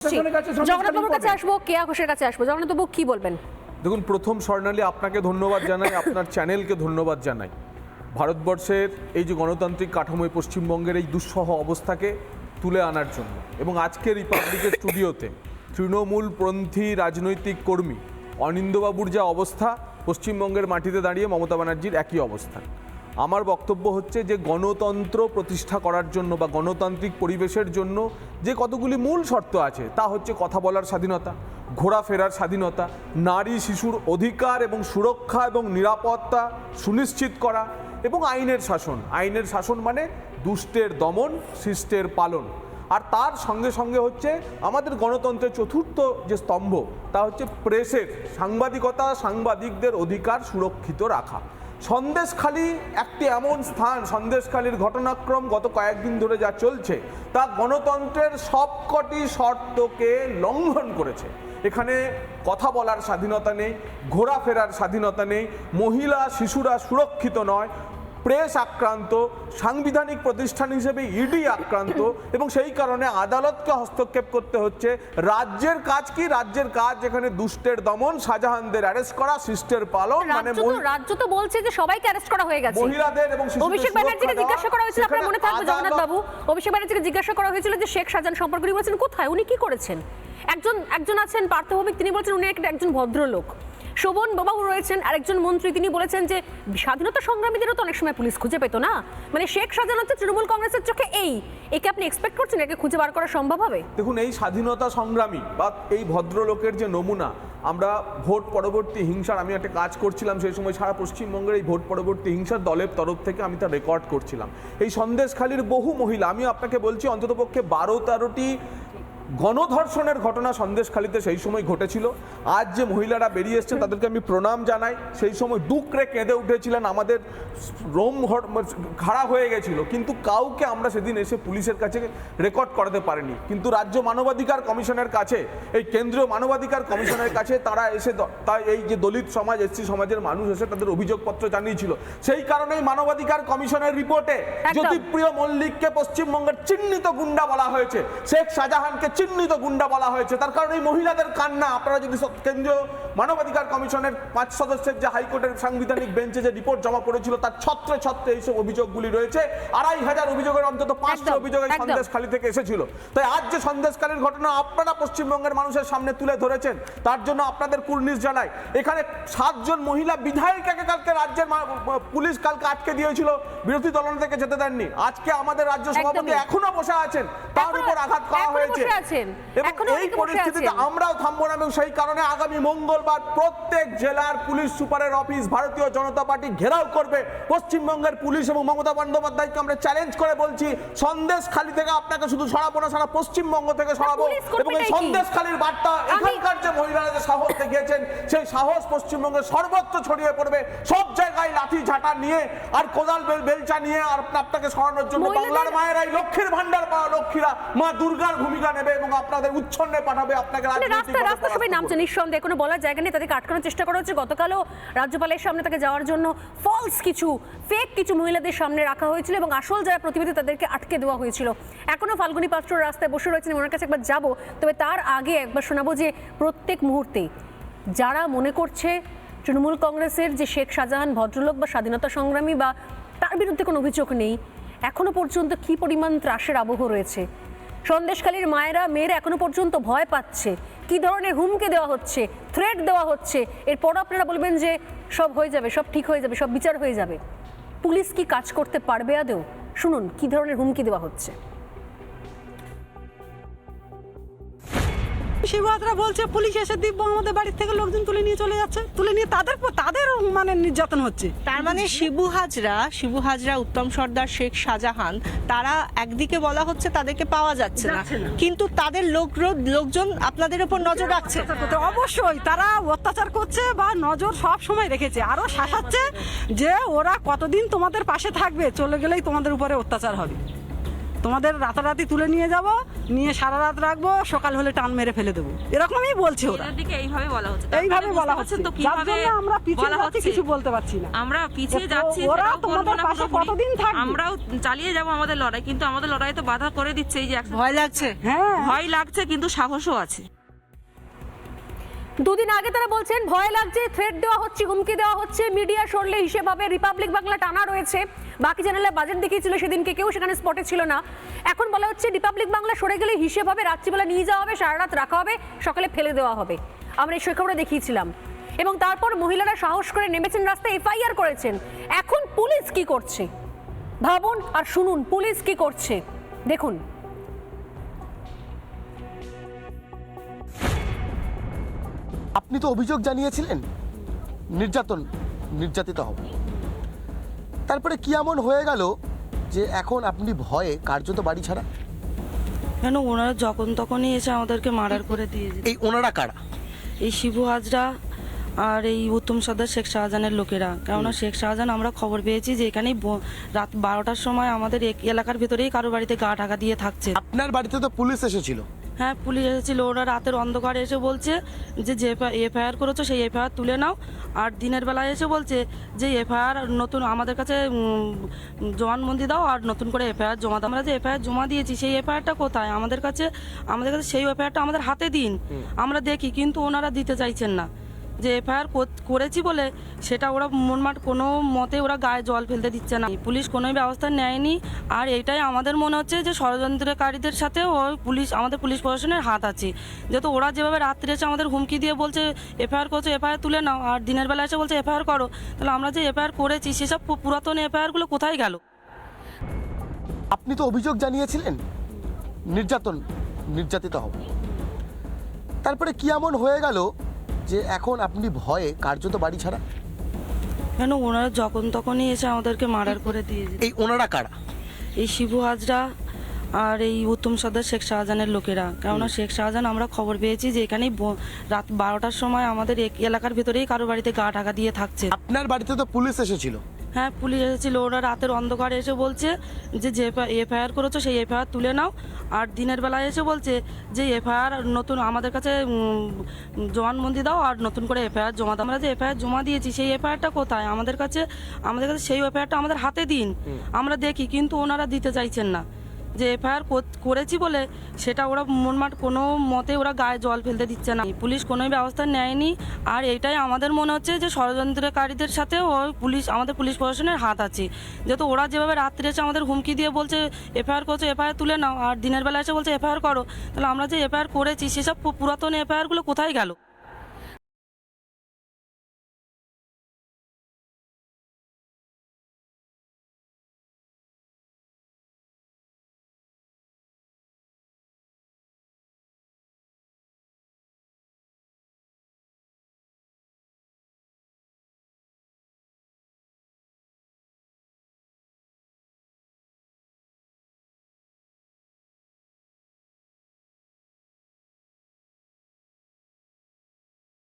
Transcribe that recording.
কাছে। আসব কেয়া ঘোষের কাছে আসব? কি বলবেন? দেখুন প্রথম স্বর্ণালী আপনাকে ধন্যবাদ জানাই আপনার চ্যানেলকে ধন্যবাদ জানাই। ভারতবর্ষের এই যে গণতান্ত্রিক কাঠামোয় পশ্চিমবঙ্গের এই দুঃসহ অবস্থাকে তুলে আনার জন্য এবং আজকের রিপাবলিকের স্টুডিওতে তৃণমূলপন্থী রাজনৈতিক কর্মী অনিন্দবাবুর যা অবস্থা পশ্চিমবঙ্গের মাটিতে দাঁড়িয়ে মমতা ব্যানার্জির একই অবস্থান আমার বক্তব্য হচ্ছে যে গণতন্ত্র প্রতিষ্ঠা করার জন্য বা গণতান্ত্রিক পরিবেশের জন্য যে কতগুলি মূল শর্ত আছে, তা হচ্ছে কথা বলার স্বাধীনতা, ঘোরাফেরার স্বাধীনতা, নারী শিশুর অধিকার এবং সুরক্ষা এবং নিরাপত্তা সুনিশ্চিত করা এবং আইনের শাসন। আইনের শাসন মানে দুষ্টের দমন, শিষ্টের পালন। আর তার সঙ্গে সঙ্গে হচ্ছে আমাদের গণতন্ত্রের চতুর্থ যে স্তম্ভ, তা হচ্ছে প্রেসের সাংবাদিকতা, সাংবাদিকদের অধিকার সুরক্ষিত রাখা। সন্দেশখালী একটি এমন স্থান, সন্দেশখালির ঘটনাক্রম গত কয়েকদিন ধরে যা চলছে, তা গণতন্ত্রের সবকটি শর্তকে লঙ্ঘন করেছে। এখানে কথা বলার স্বাধীনতা নেই, ঘোরাফেরার স্বাধীনতা নেই, মহিলা, শিশুরা সুরক্ষিত নয় প্রেস আক্রান্ত সাংবিধানিক প্রতিষ্ঠান হিসেবে ইডি আক্রান্ত এবং সেই কারণে আদালতকে হস্তক্ষেপ করতে হচ্ছে। রাজ্যের কাজ কি? রাজ্যের কাজ এখানে দুষ্টের দমন শাহজাহানদের অ্যারেস্ট করা শিষ্টের পালন মানে রাজ্য তো বলছে যে সবাইকে অ্যারেস্ট করা হয়ে গেছে। মহিলাদের এবং অভিষেক ব্যানার্জিকে জিজ্ঞাসা করা হয়েছিল আপনার মনে থাকবে জগন্নাথ বাবু? অভিষেক ব্যানার্জিকে জিজ্ঞাসা করা হয়েছিল যে শেখ শাহজাহান সম্পর্কে। বলেছেন কোথায়? উনি কি করেছেন? একজন একজন আছেন পার্থভৌমিক তিনি বলছেন উনি একটা- একজন ভদ্রলোক। শোভন বাবু রয়েছেন, আরেকজন মন্ত্রী। তিনি বলেছেন যে স্বাধীনতা সংগ্রামীদেরও তো অনেক সময় পুলিশ খুঁজে পেত না। মানে শেখ শাহজাহান হচ্ছে তৃণমূল কংগ্রেসের চোখে এই। একে আপনি এক্সপেক্ট করছেন একে খুঁজে বার করা সম্ভব হবে? দেখুন, এই স্বাধীনতা সংগ্রামী বা এই ভদ্রলোকের যে নমুনা, আমরা ভোট পরবর্তী হিংসার, আমি একটা কাজ করছিলাম সেই সময় সারা পশ্চিমবঙ্গের এই ভোট পরবর্তী হিংসার দলের তরফ থেকে আমি তা রেকর্ড করছিলাম। এই সন্দেশখালীর বহু মহিলা আমি আপনাকে বলছি, অন্ততপক্ষে বারো তেরোটি গণধর্ষণের ঘটনা সন্দেশখালীতে সেই সময় ঘটেছিল। আজ যে মহিলারা বেরিয়ে এসছেন তাদেরকে আমি প্রণাম জানাই। সেই সময় ডুকরে কেঁদে উঠেছিলেন আমাদের রোম খাড়া হয়ে গেছিল। কিন্তু কাউকে আমরা সেদিন এসে পুলিশের কাছে রেকর্ড করাতে পারিনি। কিন্তু রাজ্য মানবাধিকার কমিশনের কাছে এই কেন্দ্রীয় মানবাধিকার কমিশনের কাছে তারা এসে তাই এই যে দলিত সমাজ এসসি সমাজের মানুষ এসে তাদের অভিযোগপত্র জানিয়েছিল। সেই কারণেই মানবাধিকার কমিশনের রিপোর্টে জ্যোতিপ্রিয় মল্লিককে পশ্চিমবঙ্গের চিহ্নিত গুন্ডা বলা হয়েছে। শেখ শাহজাহানকে চিহ্নিত গুন্ডা বলা হয়েছে। তার কারণে এই মহিলাদের কান্না। আপনারা যদি কেন্দ্রীয় মানবাধিকার কমিশনের পাঁচ সদস্যের যে হাইকোর্টের সাংবিধানিক বেঞ্চে যে রিপোর্ট জমা পড়েছিল তার ছত্রে ছত্রে এইসব অভিযোগগুলি রয়েছে। আড়াই হাজার অভিযোগের অন্তত পাঁচটি অভিযোগ এই। সন্দেশখালী থেকে এসেছিল। তাই আজ যে সন্দেশখালীর ঘটনা আপনারা পশ্চিমবঙ্গের মানুষের সামনে তুলে ধরেছেন তার জন্য আপনাদের কুর্নিশ জানায় এখানে সাতজন মহিলা বিধায়িকাকে কালকে রাজ্যের পুলিশ কালকে আটকে দিয়েছিল বিরোধী দলন থেকে যেতে দেননি। আজকে আমাদের রাজ্য সভাপতি এখনও বসে আছেন তার উপর আঘাত করা হয়েছে। আছেন। এবং এখনও এই পরিস্থিতিতে আমরাও থামবো না এবং সেই কারণে আগামী মঙ্গলবার প্রত্যেক জেলার পুলিশ সুপারের অফিস ভারতীয় জনতা পার্টি ঘেরাও করবে। পশ্চিমবঙ্গের পুলিশ এবং মমতা বন্দ্যোপাধ্যায়কে আমরা চ্যালেঞ্জ করে বলছি সন্দেশ খালি থেকে আপনাকে শুধু সরাবো না সারা পশ্চিমবঙ্গ থেকে সরাবো। এবং এই সন্দেশ খালির বার্তা এখানকার যে মহিলারা যে সাহস দেখিয়েছেন সেই সাহস পশ্চিমবঙ্গের সর্বত্র ছড়িয়ে পড়বে। সব জায়গায় লাঠি ঝাঁটা নিয়ে আর কোদাল বেল বেলচা নিয়ে আর আপনাকে সরানোর জন্য বাংলার মায়েরা এই লক্ষ্মীর ভান্ডার পাওয়া লক্ষ্মীরা মা দুর্গার ভূমিকা নেবে। এবং আপনাদের উচ্ছন্নে পাঠাবে আপনাকে মানে রাস্তা রাস্তা সবাই নামছে নিঃসন্দেহে কোনো বলার জায়গা নেই তাদেরকে আটকানোর চেষ্টা করা হচ্ছে। গতকালও রাজ্যপালের সামনে তাকে যাওয়ার জন্য ফলস কিছু ফেক কিছু মহিলাদের সামনে রাখা হয়েছিল এবং আসল যারা প্রতিবেদী তাদেরকে আটকে দেওয়া হয়েছিল। এখনও ফাল্গুনী পাত্র রাস্তায় বসে রয়েছেন ওনার কাছে একবার যাব তবে তার আগে একবার শোনাবো যে প্রত্যেক মুহূর্তে যারা মনে করছে তৃণমূল কংগ্রেসের যে শেখ শাহজাহান ভদ্রলোক বা স্বাধীনতা সংগ্রামী বা তার বিরুদ্ধে কোনো অভিযোগ নেই এখনও পর্যন্ত কি পরিমাণ ত্রাসের আবহ রয়েছে? সন্দেশখালীর মায়েরা, মেয়েরা এখনও পর্যন্ত ভয় পাচ্ছে। কি ধরনের হুমকি দেওয়া হচ্ছে? থ্রেট দেওয়া হচ্ছে। এরপর আপনারা বলবেন যে, সব হয়ে যাবে, সব ঠিক হয়ে যাবে, সব বিচার হয়ে যাবে। পুলিশ কি কাজ করতে পারবে আদেও শুনুন, কি ধরনের হুমকি দেওয়া হচ্ছে? শিবহাতরা বলছে পুলিশ এসে দিব্য আমাদের বাড়ির থেকে লোকজন তুলে নিয়ে চলে যাচ্ছে। তুলে নিয়ে তাদের তাদের মানে নির্যাতন হচ্ছে। তার মানে শিবু হাজরা শিবু হাজরা উত্তম সর্দার শেখ শাহজাহান তারা একদিকে বলা হচ্ছে তাদেরকে পাওয়া যাচ্ছে না। কিন্তু তাদের লোক লোকজন আপনাদের উপর নজর রাখছে। অবশ্যই তারা অত্যাচার করছে বা নজর সব সময় রেখেছে। আরও শাসাচ্ছে যে ওরা কতদিন তোমাদের পাশে থাকবে চলে গেলেই তোমাদের উপরে অত্যাচার হবে। তোমাদের রাতারাতি তুলে নিয়ে যাব নিয়ে সারা রাত রাখব সকাল হলে টান মেরে ফেলে দেবো। এরকমই বলছে ওরা। দিকে এইভাবে বলা হচ্ছে। এইভাবে মানে বলা হচ্ছে। তো কীভাবে আমরা পিছিয়ে যাচ্ছি কিছু বলতে পারছি না। আমরা পিছিয়ে যাচ্ছি ওরা তোমাদের পাশে কতদিন থাকবে? আমরাও চালিয়ে যাব আমাদের লড়াই কিন্তু আমাদের লড়াই তো বাধা করে দিচ্ছে এই যে ভয় লাগছে। হ্যাঁ। ভয় লাগছে কিন্তু সাহসও আছে। দুদিন আগে তারা বলছেন, ভয় লাগছে থ্রেট দেওয়া হচ্ছে, হুমকি দেওয়া হচ্ছে মিডিয়া সরলে হিসেব হবে রিপাবলিক বাংলা টানা রয়েছে। বাকি চ্যানেলে বাজেট দেখিয়েছিল সেদিনকে, কেউ সেখানে স্পটে ছিল না। এখন বলা হচ্ছে রিপাবলিক বাংলা সরে গেলে হিসেব হবে, রাত্রিবেলা নিয়ে যাওয়া হবে সারা রাত রাখা হবে, সকালে ফেলে দেওয়া হবে। আমরা এই সৈকবরা দেখিয়েছিলাম। এবং তারপর মহিলারা সাহস করে নেমেছেন রাস্তায়, এফআইআর করেছেন। এখন পুলিশ কি করছে? ভাবুন আর শুনুন, পুলিশ কি করছে? দেখুন। আপনি তো অভিযোগ জানিয়েছিলেন। নির্যাতন নির্যাতিত হব। তারপরে কি এমন হয়ে গেল যে এখন আপনি ভয়ে কার্যত বাড়ি ছাড়া? কেন? ওনারা যখন তখনই এসে আমাদেরকে মার্ডার করে দিয়ে যেত এই ওনারা কারা? এই শিবু হাজরা আর এই উত্তম সর্দার শেখ শাহজাহানের লোকেরা। কেননা শেখ শাহজাহান আমরা খবর পেয়েছি যে এখানেই ব- রাত বারোটার সময় আমাদের এক- এলাকার ভেতরেই কারও বাড়িতে গা ঢাকা দিয়ে থাকছে। আপনার বাড়িতে তো পুলিশ এসেছিল। হ্যাঁ পুলিশ এসেছিল ওরা রাতের অন্ধকারে এসে বলছে যে যে এফআইআর করেছ সেই এফআইআর তুলে নাও। আর দিনের বেলায় এসে বলছে যে এফআইআর নতুন আমাদের কাছে জবানবন্দি দাও আর নতুন করে এফআইআর জমা দাও। আমরা যে এফআইআর জমা দিয়েছি সেই এফআইআরটা কোথায়? আমাদের কাছে আমাদের কাছে সেই এফআইআরটা আমাদের হাতে দিন। আমরা দেখি কিন্তু ওনারা দিতে চাইছেন না। যে এফআইআর করেছি বলে সেটা ওরা মনমাট কোনো মতে ওরা গায়ে জল ফেলতে দিচ্ছে না। পুলিশ কোনোই ব্যবস্থা নেয়নি। আর এটাই আমাদের মনে হচ্ছে যে ষড়যন্ত্রকারীদের সাথে ও পুলিশ, আমাদের পুলিশ প্রশাসনের হাত আছে। যেহেতু ওরা যেভাবে রাত্রে এসে আমাদের হুমকি দিয়ে বলছে, এফআইআর করছ, এফআইআর তুলে নাও। আর দিনের বেলা এসে বলছে, এফআইআর করো। তাহলে আমরা যে এফআইআর করেছি, সেসব পুরাতন এফআইআরগুলো কোথায় গেল? আপনি তো অভিযোগ জানিয়েছিলেন, নির্যাতন, নির্যাতিত হব তারপরে কি এমন হয়ে গেল যে এখন আপনি ভয়ে কার্যত বাড়ি ছাড়া? কেন? ওনারা যখন তখনই এসে আমাদেরকে মার্ডার করে দিয়ে যেত এই ওনারা কারা? এই শিবু হাজরা আর এই উত্তম সর্দার শেখ শাহজাহানের লোকেরা। কেননা শেখ শাহজাহান আমরা খবর পেয়েছি যে এখানেই ব- রাত বারোটার সময় আমাদের এক- এলাকার ভেতরেই কারও বাড়িতে গা ঢাকা দিয়ে থাকছে। আপনার বাড়িতে তো পুলিশ এসেছিল। হ্যাঁ পুলিশ এসেছিল ওরা রাতের অন্ধকারে এসে বলছে যে যে এফআইআর করেছ সেই এফআইআর তুলে নাও। আর দিনের বেলায় এসে বলছে যে এফআইআর নতুন আমাদের কাছে জবানবন্দি দাও আর নতুন করে এফআইআর জমা দাও। আমরা যে এফআইআর জমা দিয়েছি সেই এফআইআরটা কোথায়? আমাদের কাছে আমাদের কাছে সেই এফআইআরটা আমাদের হাতে দিন। আমরা দেখি কিন্তু ওনারা দিতে চাইছেন না। যে এফআইআর করেছি বলে, সেটা ওরা মনমাট কোনো মতে ওরা গায়ে জল ফেলতে দিচ্ছে না। পুলিশ কোনো ব্যবস্থা নেয়নি। আর এটাই আমাদের মনে হচ্ছে যে ষড়যন্ত্রকারীদের সাথে ওই পুলিশ আমাদের পুলিশ প্রশাসনের হাত আছে। যেহেতু ওরা যেভাবে রাত্রে এসে আমাদের হুমকি দিয়ে বলছে, এফআইআর করছ, এফআইআর তুলে নাও। আর দিনের বেলা এসে বলছে, এফআইআর করো। তাহলে আমরা যে এফআইআর করেছি, সেসব পুরাতন এফআইআরগুলো কোথায় গেল?